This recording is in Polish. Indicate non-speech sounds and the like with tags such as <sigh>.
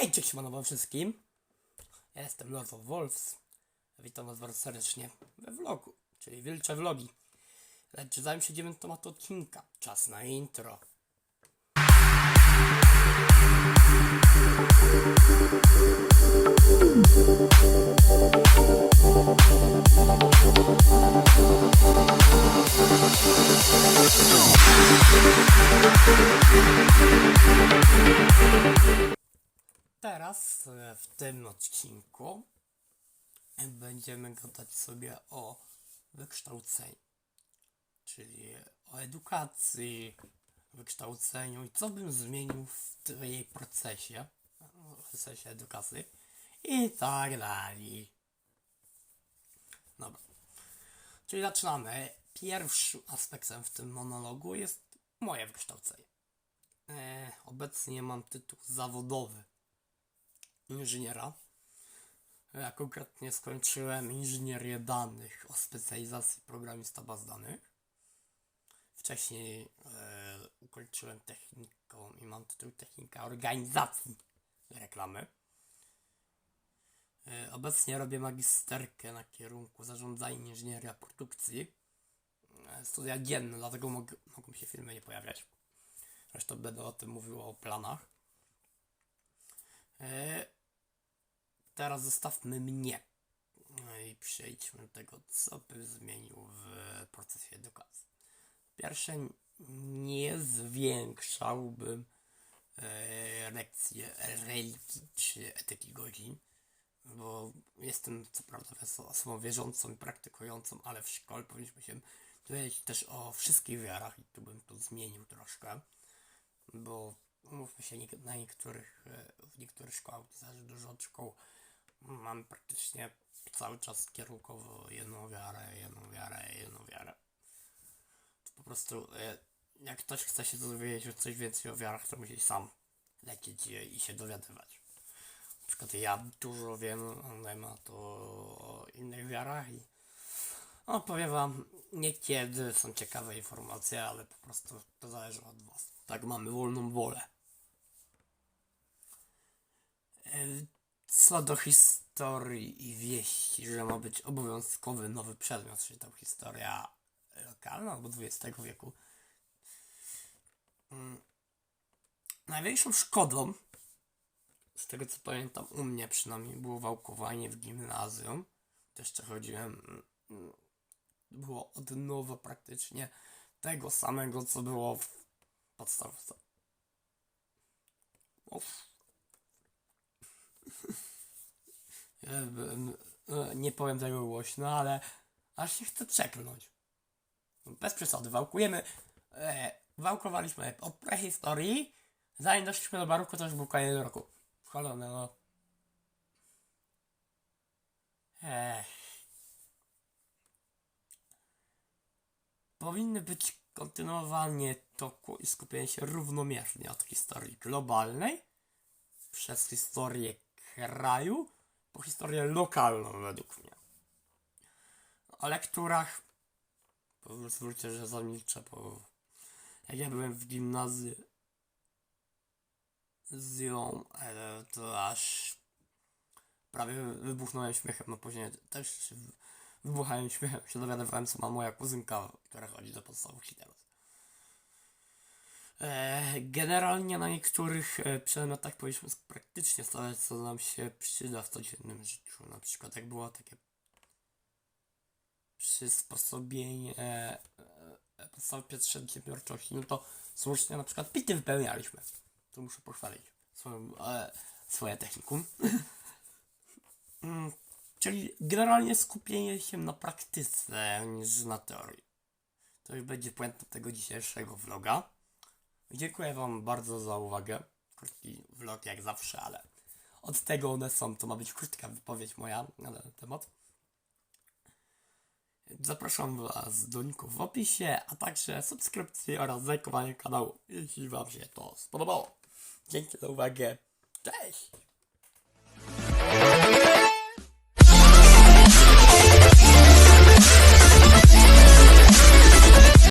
Hej, cześć wam wszystkim. Ja jestem Lord of Wolves. Witam was bardzo serdecznie we vlogu, czyli Wilcze Vlogi. Lecz zanim przejdziemy do tematu odcinka, czas na intro. Teraz e, w tym odcinku będziemy gadać sobie o wykształceniu, czyli o edukacji, wykształceniu i co bym zmienił w jej procesie, w procesie edukacji i tak dalej. Dobra. Czyli zaczynamy. Pierwszym aspektem w tym monologu jest moje wykształcenie. E, obecnie mam tytuł zawodowy inżyniera. Ja konkretnie skończyłem inżynierię danych o specjalizacji programista baz danych. Wcześniej e, ukończyłem techniką i mam tytuł technika organizacji reklamy. E, obecnie robię magisterkę na kierunku zarządzania inżynieria produkcji. E, studia dzienne, dlatego mog, mogą się filmy nie pojawiać. Zresztą będę o tym mówił o planach. E, teraz zostawmy mnie No i przejdźmy do tego, co by zmienił w procesie edukacji. Pierwsze, nie zwiększałbym e, lekcji religii czy etyki godzin, bo jestem co prawda osobą wierzącą i praktykującą, ale w szkole powinniśmy się dowiedzieć też o wszystkich wiarach i tu bym to zmienił troszkę, bo umówmy się, na niektórych, e, w niektórych szkołach, to zależy dużo od szkół, mam praktycznie cały czas kierunkowo jedną wiarę, jedną wiarę, jedną wiarę. To po prostu, e, jak ktoś chce się dowiedzieć coś więcej o wiarach, to musi sam lecieć i, się dowiadywać. Na przykład ja dużo wiem na temat o innych wiarach i no powiem wam, niekiedy są ciekawe informacje, ale po prostu to zależy od was. Tak mamy wolną wolę. Co do historii i wieści, że ma być obowiązkowy nowy przedmiot, czyli tam historia lokalna albo XX wieku. Mm. Największą szkodą, z tego co pamiętam u mnie przynajmniej, było wałkowanie w gimnazjum. To jeszcze chodziłem, mm, było od nowa praktycznie tego samego, co było w podstawce. Uff. Nie powiem tego głośno, ale aż się chce przeklnąć. Bez przesady, wałkujemy. E, wałkowaliśmy od prehistorii, zanim doszliśmy do baroku, to już był koniec roku. Cholone, no. Ech. Powinny być kontynuowanie toku i skupienie się równomiernie od historii globalnej przez historię kraju po historię lokalną według mnie. O lekturach pozwólcie, że zamilczę, bo jak ja byłem w gimnazjum, e, to aż prawie wybuchnąłem śmiechem, no później też wybuchałem śmiechem, się dowiadywałem, co ma moja kuzynka, która chodzi do podstawówki teraz. E, Generalnie na niektórych e, przedmiotach powinniśmy praktycznie stawiać, co nam się przyda w codziennym życiu. Na przykład jak było takie przysposobienie e, e, podstawy przedsiębiorczości, no to słusznie na przykład pity wypełnialiśmy. Tu muszę pochwalić swoją, e, swoje technikum. <laughs> Mm, Czyli generalnie skupienie się na praktyce niż na teorii. To już będzie puenta tego dzisiejszego vloga. Dziękuję Wam bardzo za uwagę. Krótki vlog jak zawsze, ale od tego one są. To ma być krótka wypowiedź moja na ten temat. Zapraszam Was do linków w opisie, a także subskrypcji oraz lajkowanie kanału, jeśli Wam się to spodobało. Dzięki za uwagę. Cześć!